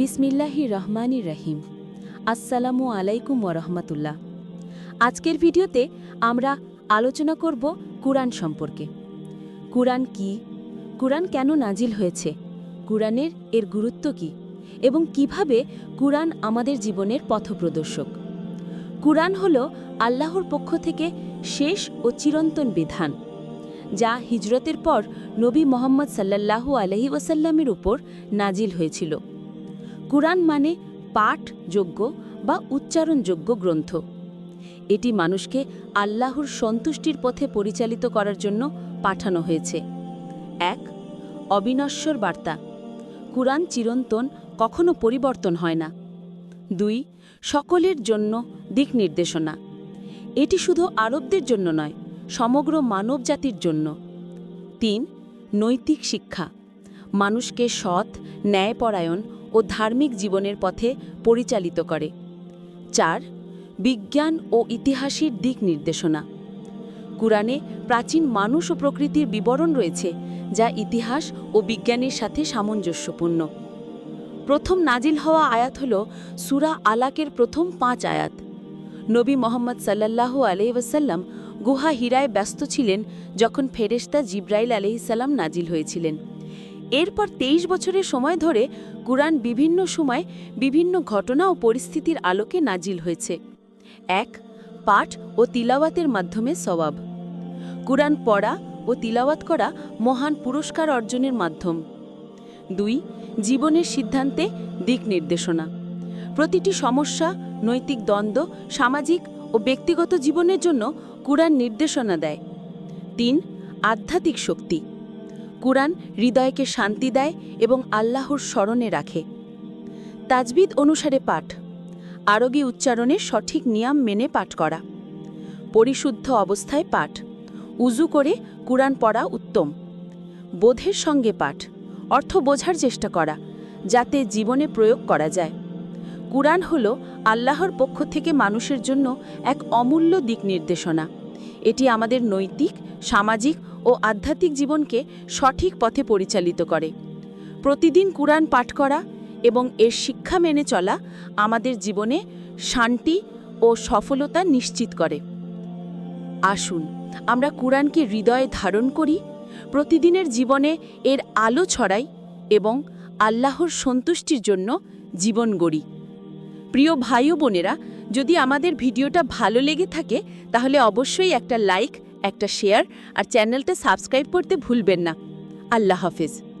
বিসমিল্লাহি রহমানি রহিম আসসালামু আলাইকুম ওরহমতুল্লাহ। আজকের ভিডিওতে আমরা আলোচনা করব কুরআন সম্পর্কে। কুরআন কি? কুরআন কেন নাজিল হয়েছে? কুরআনের এর গুরুত্ব কি? এবং কীভাবে কুরআন আমাদের জীবনের পথপ্রদর্শক? কুরআন হল আল্লাহর পক্ষ থেকে শেষ ও চিরন্তন বিধান, যা হিজরতের পর নবী মোহাম্মদ সাল্লাল্লাহু আলহি ওয়াসাল্লামের উপর নাজিল হয়েছিল। কুরআন মানে পাঠযোগ্য বা উচ্চারণযোগ্য গ্রন্থ। এটি মানুষকে আল্লাহর সন্তুষ্টির পথে পরিচালিত করার জন্য পাঠানো হয়েছে। এক, অবিনশ্বর বার্তা। কুরআন চিরন্তন, কখনো পরিবর্তন হয় না। দুই, সকলের জন্য দিক নির্দেশনা। এটি শুধু আরবদের জন্য নয়, সমগ্র মানবজাতির জন্য। তিন, নৈতিক শিক্ষা। মানুষকে সৎ, ন্যায়পরায়ণ ও ধার্মিক জীবনের পথে পরিচালিত করে। চার, বিজ্ঞান ও ইতিহাসের দিক নির্দেশনা। কুরআনে প্রাচীন মানুষ ও প্রকৃতির বিবরণ রয়েছে, যা ইতিহাস ও বিজ্ঞানের সাথে সামঞ্জস্যপূর্ণ। প্রথম নাজিল হওয়া আয়াত হল সুরা আলাকের প্রথম পাঁচ আয়াত। নবী মোহাম্মদ সাল্লাল্লাহু আলহিবাসাল্লাম গুহা হীরায় ব্যস্ত ছিলেন যখন ফেরেশতা জিব্রাইল আলহিসাল্লাম নাজিল হয়েছিলেন। এরপর তেইশ বছরের সময় ধরে কুরআন বিভিন্ন সময় বিভিন্ন ঘটনা ও পরিস্থিতির আলোকে নাজিল হয়েছে। এক, পাঠ ও তিলাওয়াতের মাধ্যমে সওয়াব। কুরআন পড়া ও তিলাওয়াত করা মহান পুরস্কার অর্জনের মাধ্যম। দুই, জীবনের সিদ্ধান্তে দিক নির্দেশনা। প্রতিটি সমস্যা, নৈতিক দ্বন্দ্ব, সামাজিক ও ব্যক্তিগত জীবনের জন্য কুরআন নির্দেশনা দেয়। তিন, আধ্যাত্মিক শক্তি। কুরআন হৃদয়কে শান্তি দেয় এবং আল্লাহর স্মরণে রাখে। তাজবিদ অনুসারে পাঠ। আরোগী উচ্চারণের সঠিক নিয়ম মেনে পাঠ করা। পরিশুদ্ধ অবস্থায় পাঠ। উজু করে কুরআন পড়া উত্তম। বোধের সঙ্গে পাঠ। অর্থ বোঝার চেষ্টা করা, যাতে জীবনে প্রয়োগ করা যায়। কুরআন হল আল্লাহর পক্ষ থেকে মানুষের জন্য এক অমূল্য দিক নির্দেশনা। এটি আমাদের নৈতিক, সামাজিক ও আধ্যাত্মিক জীবনকে সঠিক পথে পরিচালিত করে। প্রতিদিন কুরআন পাঠ করা এবং এর শিক্ষা মেনে চলা আমাদের জীবনে শান্তি ও সফলতা নিশ্চিত করে। আসুন, আমরা কুরআনকে হৃদয়ে ধারণ করি, প্রতিদিনের জীবনে এর আলো ছড়াই এবং আল্লাহর সন্তুষ্টির জন্য জীবন গড়ি। প্রিয় ভাই বোনেরা, যদি আমাদের ভিডিওটা ভালো লেগে থাকে, তাহলে অবশ্যই একটা লাইক একটা শেয়ার আর চ্যানেলটা সাবস্ক্রাইব করতে ভুলবেন না। আল্লাহ হাফেজ।